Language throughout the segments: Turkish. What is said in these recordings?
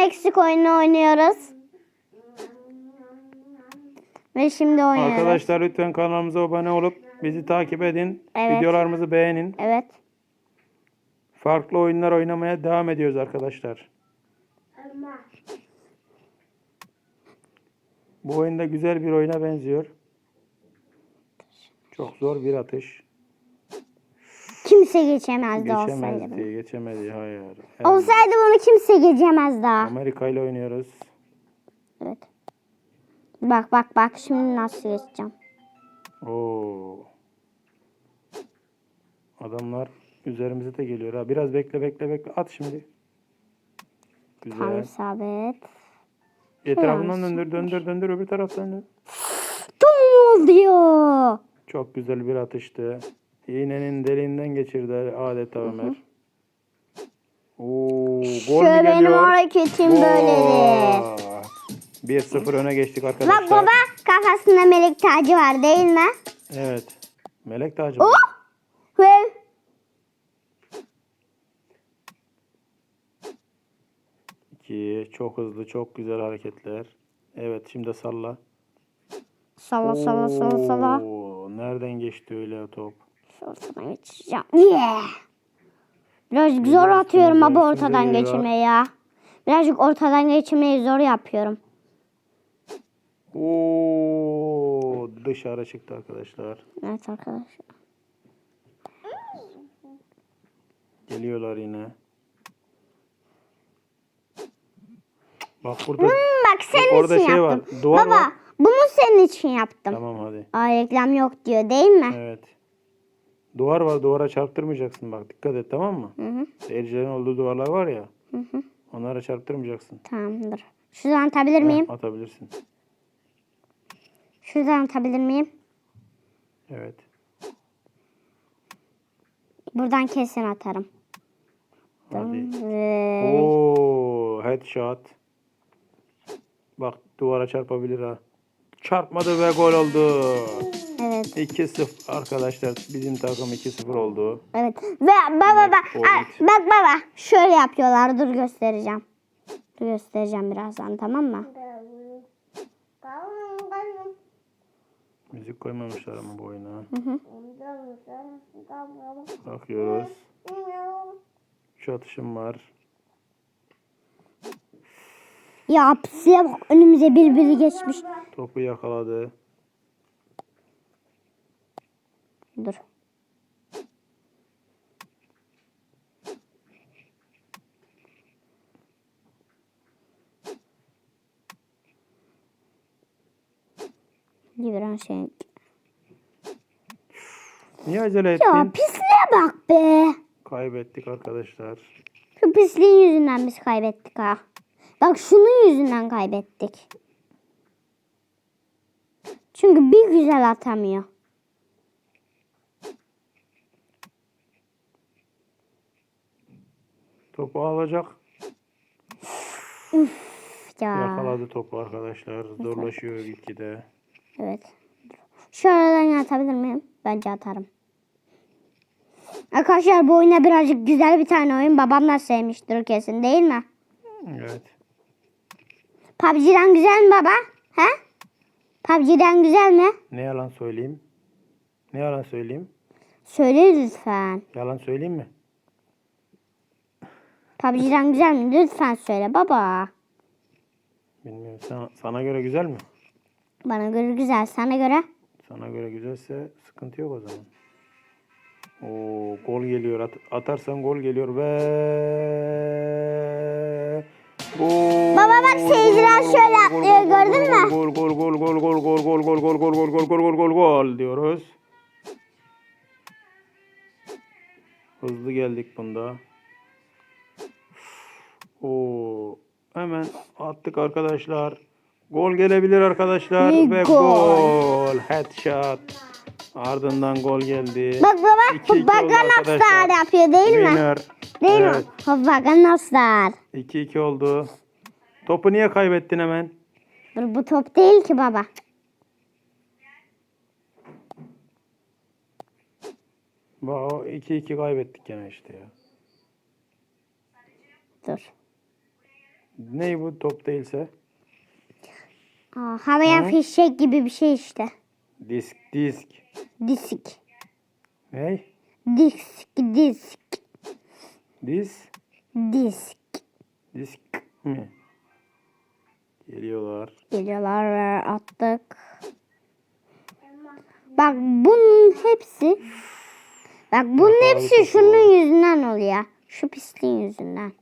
Meksiko oyunu oynuyoruz. Ve şimdi oynuyoruz. Arkadaşlar lütfen kanalımıza abone olup bizi takip edin. Evet. Videolarımızı beğenin. Evet. Farklı oyunlar oynamaya devam ediyoruz arkadaşlar. Bu oyunda güzel bir oyuna benziyor. Çok zor bir atış. Kimse geçemezdi olsaydı. bunu. Geçemezdi, geçemedi. Hayır. Olsaydı bunu kimse geçemezdi. Amerika ile oynuyoruz. Evet. Bak bak bak şimdi nasıl geçeceğim. Oo. Adamlar üzerimize de geliyor ha. Biraz bekle bekle bekle. At şimdi. Tam Güzel. isabet. Etrafından döndür döndür döndür öbür taraftan döndür. Tum diyor. Çok güzel bir atıştı. İğnenin deliğinden geçirdi adeta Ömer. Oo, gol Şöyle benim hareketim böyledir. Gol. 1-0 öne geçtik Bak arkadaşlar. baba kafasında melek tacı var değil mi? Evet. Melek tacı. Oh! Ve İki. Çok hızlı, çok güzel hareketler. Evet, şimdi salla. sala sala sala. Oo, Nereden geçti öyle top? Ortadan geçeceğim. Yeah. Birazcık zor atıyorum abi ortadan geçirmeyi ya. Birazcık ortadan geçirmeyi zor yapıyorum. Oo, dışarı çıktı arkadaşlar. Evet arkadaşlar. Geliyorlar yine. Bak burada. Hmm, bak senin orada için şey yaptım. var, duvar Baba var. bunu senin için yaptım. Tamam hadi. Aa reklam yok diyor değil mi? Evet. Duvar var. Duvara çarptırmayacaksın bak. Dikkat et tamam mı? Hı hı. Seyircilerin olduğu duvarlar var ya. Hı hı. Onlara çarptırmayacaksın. Tamamdır. Şuradan atabilir miyim? atabilirsin. Şuradan atabilir miyim? Evet. Buradan kesin atarım. Hadi. Ve Oo, headshot. Bak duvara çarpabilir ha. Çarpmadı ve gol oldu. Evet. 2-0 arkadaşlar. Bizim takım 2-0 oldu. Evet. Ve baba bak Evet, evet. bak baba şöyle yapıyorlar. Dur göstereceğim. Dur göstereceğim birazdan tamam mı? Müzik koymamışlar ama bu oyuna. Hı hı. Bakıyoruz. Şu atışım var. Ya pisiye bak önümüze bir biri geçmiş. Topu yakaladı. Dur. Liberan şey. Niye acele ettin? Ya pisliğe bak be. Kaybettik arkadaşlar. Şu pisliğin yüzünden biz kaybettik ha. Bak şunun yüzünden kaybettik. Çünkü bir güzel atamıyor. Topu alacak. Ya. Yakaladı topu arkadaşlar. Zorlaşıyor gitgide. Evet. Şu aradan atabilir miyim? Bence atarım. Arkadaşlar bu oyuna birazcık güzel bir tane oyun. Babam da sevmiştir kesin değil mi? Evet. PUBG'den güzel mi baba? He? PUBG'den güzel mi? Ne yalan söyleyeyim? Ne yalan söyleyeyim? Söyle lütfen. Yalan söyleyeyim mi? PUBG'den güzel mi? Lütfen söyle baba. Bilmiyorum. Sana, sana göre güzel mi? Bana göre güzel. Sana göre? Sana göre güzelse sıkıntı yok o zaman. Oo, gol geliyor. At- atarsan gol geliyor ve gol. Baba bak seyirciler şöyle atlıyor, gördün mü? Gol gol gol gol gol gol gol gol gol gol gol gol gol gol gol gol diyoruz. Hızlı geldik bunda. Oo, hemen attık arkadaşlar. Gol gelebilir arkadaşlar Ve ve gol. gol. Headshot. Ardından gol geldi. Bak baba. 2-2 oldu Bagan. Upstar yapıyor değil mi? Winner. Değil evet. mi? Bagan Upstar. 2-2 oldu. Topu niye kaybettin hemen? Dur bu top değil ki baba. Bak o 2-2 kaybettik gene işte ya. Dur. Ne bu top değilse? Aa, havaya Hı? fişek gibi bir şey işte. Disk disk. Disk. Ne? Disk. Disk. Dis Disk. disk mi? Geliyorlar. Geliyorlar ve attık. Bak bunun hepsi Bak bunun hepsi şunun yüzünden oluyor. Şu pisliğin yüzünden.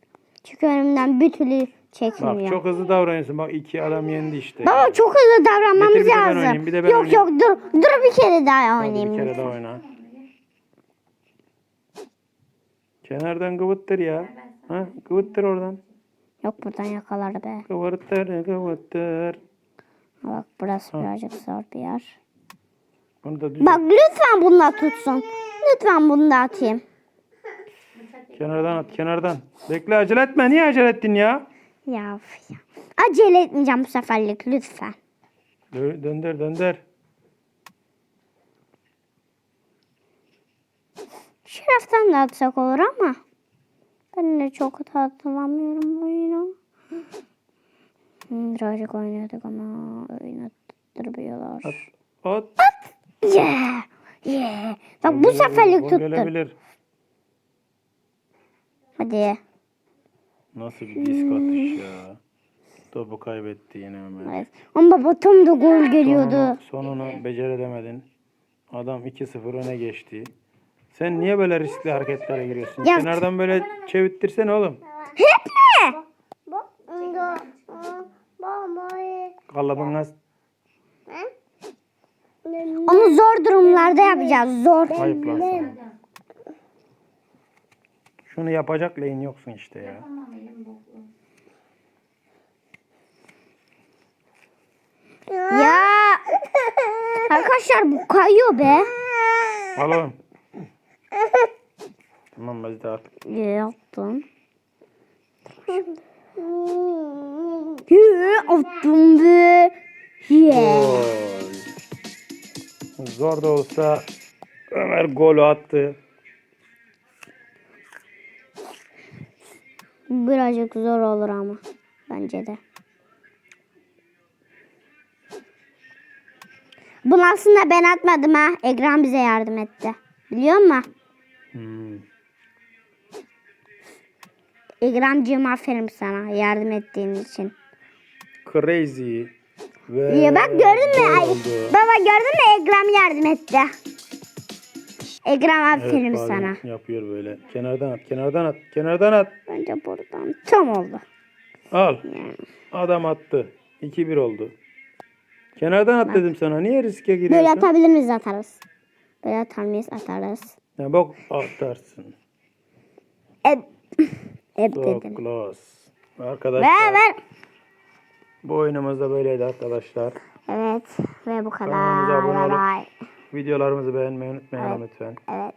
Çünkü önümden bir türlü Bak çekmiyor. çok hızlı davranıyorsun. Bak iki adam yendi işte. Baba çok hızlı davranmamız Getir bir de ben lazım. oynayayım, bir de ben yok yok dur. Dur bir kere daha Hadi oynayayım. bir kere daha oyna. Kenardan kıvıttır ya. Ha, kıvıttır oradan. Yok buradan yakalar be. Kıvırttır, kıvıttır. Bak burası birazcık zor bir yer. Bunu da düz. Bak lütfen bununla tutsun. Lütfen bunu da atayım. Kenardan at, kenardan. Bekle acele etme. Niye acele ettin ya? Ya, ya. Acele etmeyeceğim bu seferlik lütfen. Dö- Döndür, döndür. Şu taraftan da atsak olur ama. Ben de çok hatırlamıyorum bu oyunu. Hmm, Birazcık oynadık ama oynattırmıyorlar. At. At. Yeah! Yeah! Bak bu seferlik gelebilir. Hadi. Nasıl bir disk atış ya. Topu kaybetti yine Ömer. Evet. Ama baba tam da gol geliyordu. Sonunu, sonunu beceremedin. Adam 2-0 öne geçti. Sen niye böyle riskli hareketlere giriyorsun? Ya- Kenardan böyle çevirttirsene oğlum. Hep mi? Kalıbına Onu zor durumlarda yapacağız. Zor. ayıp lan sana. Şunu yapacak lane yoksun işte. Ya. Arkadaşlar bu kayıyor be. Al oğlum. Tamam biz de al. Yaptım. Ye, attım be. Ye. Zor da olsa Ömer golü attı. Birazcık zor olur ama. Bence de. Bunu aslında ben atmadım ha. Ekran bize yardım etti. Biliyor musun? Hmm. Ekramcığım aferin sana yardım ettiğin için. Crazy. Ve Ya bak gördün mü? Ay, baba gördün mü? Ekram yardım etti. Ekram Evet, aferin bazen sana. Yapıyor böyle. Kenardan at, kenardan at, kenardan at. Bence buradan tam oldu. Al. Adam attı. 2-1 oldu. Kenardan at dedim sana. Niye riske Böyle giriyorsun? atabilir miyiz atarız. Böyle atar mıyız atarız. Ya bak atarsın. Eb, eb dedim. Ver Arkadaşlar ver. bu oyunumuz da böyleydi arkadaşlar. Evet ve bu kadar. Kanalımıza abone olup-. Videolarımızı beğenmeyi unutmayın Evet. lütfen. Evet.